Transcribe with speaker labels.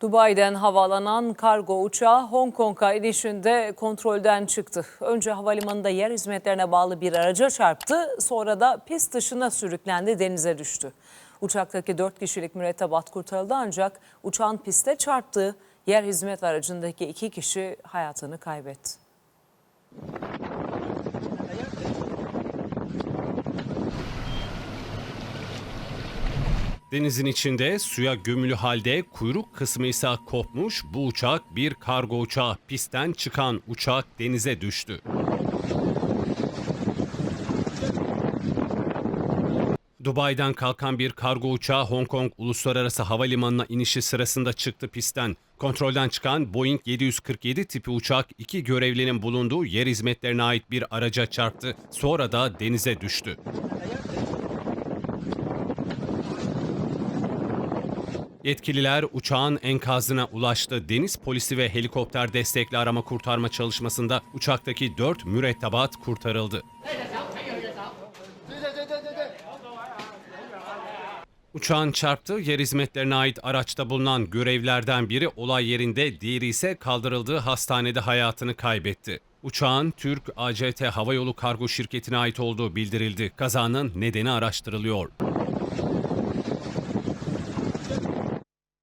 Speaker 1: Dubai'den havalanan kargo uçağı Hong Kong'a inişinde kontrolden çıktı. Önce havalimanında yer hizmetlerine bağlı bir araca çarptı, sonra da pist dışına sürüklendi, denize düştü. Uçaktaki 4 kişilik mürettebat kurtarıldı ancak uçağın piste çarptığı yer hizmet aracındaki 2 kişi hayatını kaybetti.
Speaker 2: Denizin içinde suya gömülü halde kuyruk kısmı ise kopmuş bu uçak bir kargo uçağı. Pistten çıkan uçak denize düştü. Dubai'den kalkan bir kargo uçağı Hong Kong Uluslararası Havalimanı'na inişi sırasında çıktı pistten. Kontrolden çıkan Boeing 747 tipi uçak iki görevlinin bulunduğu yer hizmetlerine ait bir araca çarptı. Sonra da denize düştü. Yetkililer uçağın enkazına ulaştı. Deniz polisi ve helikopter destekli arama kurtarma çalışmasında uçaktaki 4 mürettebat kurtarıldı. Uçağın çarptığı yer hizmetlerine ait araçta bulunan görevlerden biri olay yerinde, diğeri ise kaldırıldığı hastanede hayatını kaybetti. Uçağın Türk ACT Havayolu Kargo Şirketi'ne ait olduğu bildirildi. Kazanın nedeni araştırılıyor.